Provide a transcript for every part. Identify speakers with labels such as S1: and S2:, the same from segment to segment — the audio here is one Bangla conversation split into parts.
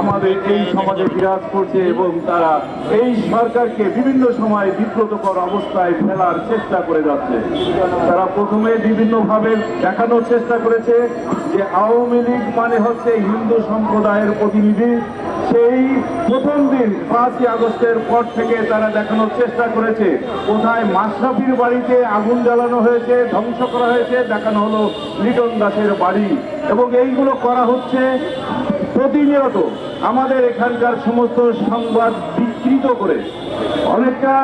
S1: আমাদের এই সমাজে বিরাজ করছে এবং তারা এই সরকারকে বিভিন্ন সময় বিব্রতকর অবস্থায় ফেলার চেষ্টা করে যাচ্ছে। তারা প্রথমে বিভিন্নভাবে দেখানোর চেষ্টা করেছে যে আওয়ামী লীগ মানে হচ্ছে হিন্দু সম্প্রদায়ের প্রতিনিধি। সেই প্রথম দিন পাঁচই আগস্টের পর থেকে তারা দেখানোর চেষ্টা করেছে, কোথায় মাশরাফির বাড়িতে আগুন জ্বালানো হয়েছে, ধ্বংস করা হয়েছে, দেখানো হলো লিটন দাসের বাড়ি। এবং এইগুলো করা হচ্ছে প্রতিনিয়ত আমাদের এখানকার সমস্ত সংবাদ বিকৃত করে অনেকটা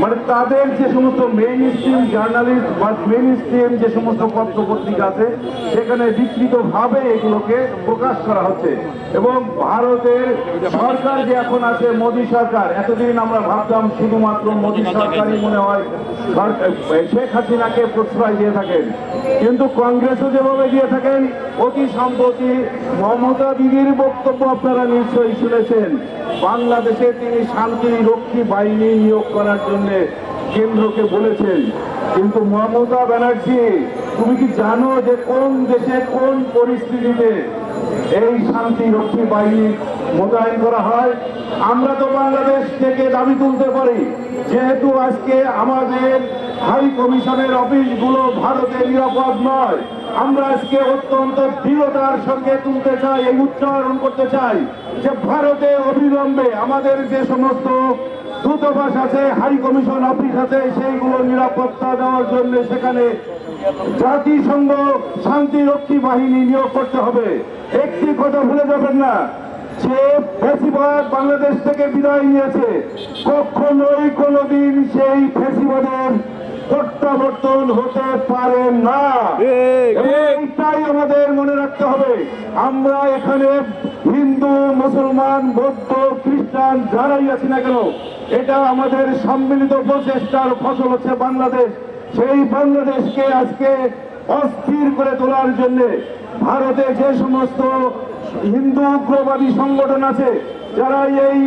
S1: মানে তাদের যে সমস্ত মেইন স্ট্রিম জার্নালিস্ট বা মেইন স্ট্রিম যে সমস্ত পত্র পত্রিকা আছে, সেখানে বিকৃতভাবে এগুলোকে প্রকাশ করা হচ্ছে। এবং ভারতের সরকার যে এখন আছে, মোদী সরকার, এতদিন আমরা ভাবতাম শুধুমাত্র মোদী সরকারই মনে হয় শেখ হাসিনাকে প্রশ্রয় দিয়ে থাকেন। কিন্তু কংগ্রেসও যেভাবে দিয়ে থাকেন, অতি সম্প্রতি মমতা দিদির বক্তব্য আপনারা নিশ্চয়ই শুনেছেন। বাংলাদেশে তিনি শান্তি রক্ষী বাহিনী নিয়োগ করার জন্য কেন্দ্রকে বলেছেন। কিন্তু মমতা ব্যানার্জি, তুমি কি জানো যে কোন দেশে কোন পরিস্থিতিতে এই শান্তি রক্ষী বাহিনী মোতায়েন করা হয়? আমরা তো বাংলাদেশ থেকে দাবি তুলতে পারি। যেহেতু আজকে আমাদের হাই কমিশনের অফিসগুলো ভারতে নিরাপদ নয়, আমরা আজকে অত্যন্ত দৃঢ়তার সঙ্গে তুলতে চাই এই উচ্চারণ করতে চাই যে ভারতে অবিলম্বে আমাদের যে সমস্ত দূতাবাস আছে, হাই কমিশন অফিস আছে, সেইগুলো নিরাপত্তা দেওয়ার জন্য সেখানে জাতিসংঘ শান্তিরক্ষী বাহিনী নিয়োগ করতে হবে। একটি কথা ভুলে যাবেন না, যে ফেসিবাদ বাংলাদেশ থেকে বিদায় নিয়েছে, কখনোই কোনোদিন সেই ফেসিবাদের প্রত্যাবর্তন হতে পারে না। এইটাই আমাদের মনে রাখতে হবে। আমরা এখানে হিন্দু মুসলমান বৌদ্ধ খ্রিস্টান যারাই আছি না কেন এটা আমাদের সম্মিলিত প্রচেষ্টার ফসল হচ্ছে বাংলাদেশ। সেই বাংলাদেশকে আজকে অস্থির করে তোলার জন্য ভারতে যে সমস্ত হিন্দু উগ্রবাদী সংগঠন আছে, যারা এই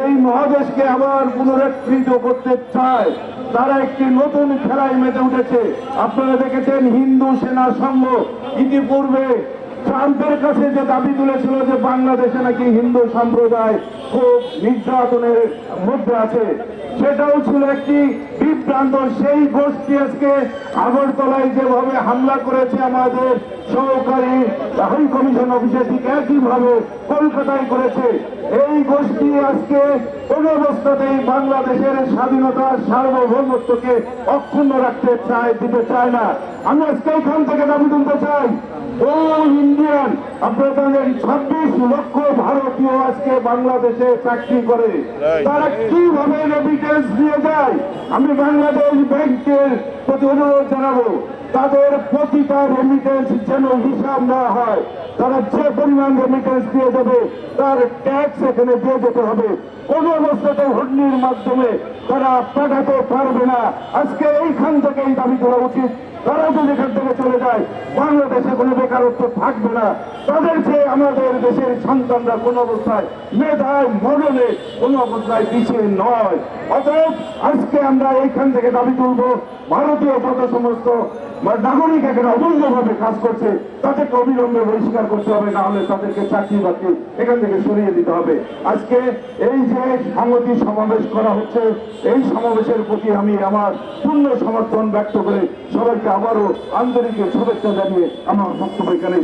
S1: এই মহাদেশকে আবার পুনরুত্থিত করতে চায়, তারা একটি নতুন খেলায় মেতে উঠেছে। আপনারা দেখেছেন হিন্দু সেনা সংঘ ইতিপূর্বে ট্রাম্পের কাছে যে দাবি তুলেছিল যে বাংলাদেশে নাকি হিন্দু সম্প্রদায় খুব নির্যাতনের মধ্যে আছে, সেটাও ছিল একটি বিভ্রান্ত সেই গোষ্ঠী আজকে আগরতলায় যেভাবে হামলা করেছে আমাদের সহকারী হাই কমিশন অফিসে ঠিক একইভাবে কলকাতায় করেছে। এই গোষ্ঠী আজকে কোন অবস্থাতেই বাংলাদেশের স্বাধীনতা সার্বভৌমত্বকে অক্ষুণ্ণ রাখতে চায়, দিতে চায় না। আমি আজকে এখান থেকে দাবি তুলতে চাই ও ইন্ডিয়ান আপনারা জানেন ছাব্বিশ লক্ষ ভারতীয় আজকে বাংলাদেশে চাকরি করে। তারা কীভাবে রেমিটেন্স দিয়ে যায়? আমি বাংলাদেশ ব্যাংকের প্রতি অনুরোধ জানাব তাদের প্রতিটা রেমিটেন্স যেন হিসাব না হয় তারা যে পরিমাণ রেমিটেন্স দিয়ে দেবে তার ট্যাক্স এখানে দিয়ে যেতে হবে। কোন অবস্থাতে হুন্ডির মাধ্যমে তারা পাঠাতে পারবে না। আজকে এইখান থেকে এই দাবি করা উচিত। তারা যদি এখান থেকে চলে যায়। বাংলাদেশে কোনো বেকারত্ব থাকবে না। তাদের চেয়ে আমাদের দেশের সন্তানরা কোন অবস্থায় মেধায় মরণে কোন অবস্থায় পিছিয়ে নয়। অতএব আজকে আমরা এইখান থেকে দাবি তুলব, ভারতীয় যত সমস্ত নাগরিক এখানে অবৈধভাবে কাজ করছে, তাদেরকে অবিলম্বে বহিষ্কার করতে হবে, না হলে তাদেরকে চাকরি বাকরি এখান থেকে সরিয়ে দিতে হবে। আজকে এই যে সংহতি সমাবেশ করা হচ্ছে, এই সমাবেশের প্রতি আমি আমার পূর্ণ সমর্থন ব্যক্ত করে সবাইকে আবারও আন্তরিক শুভেচ্ছা জানিয়ে আমার বক্তব্য এখানে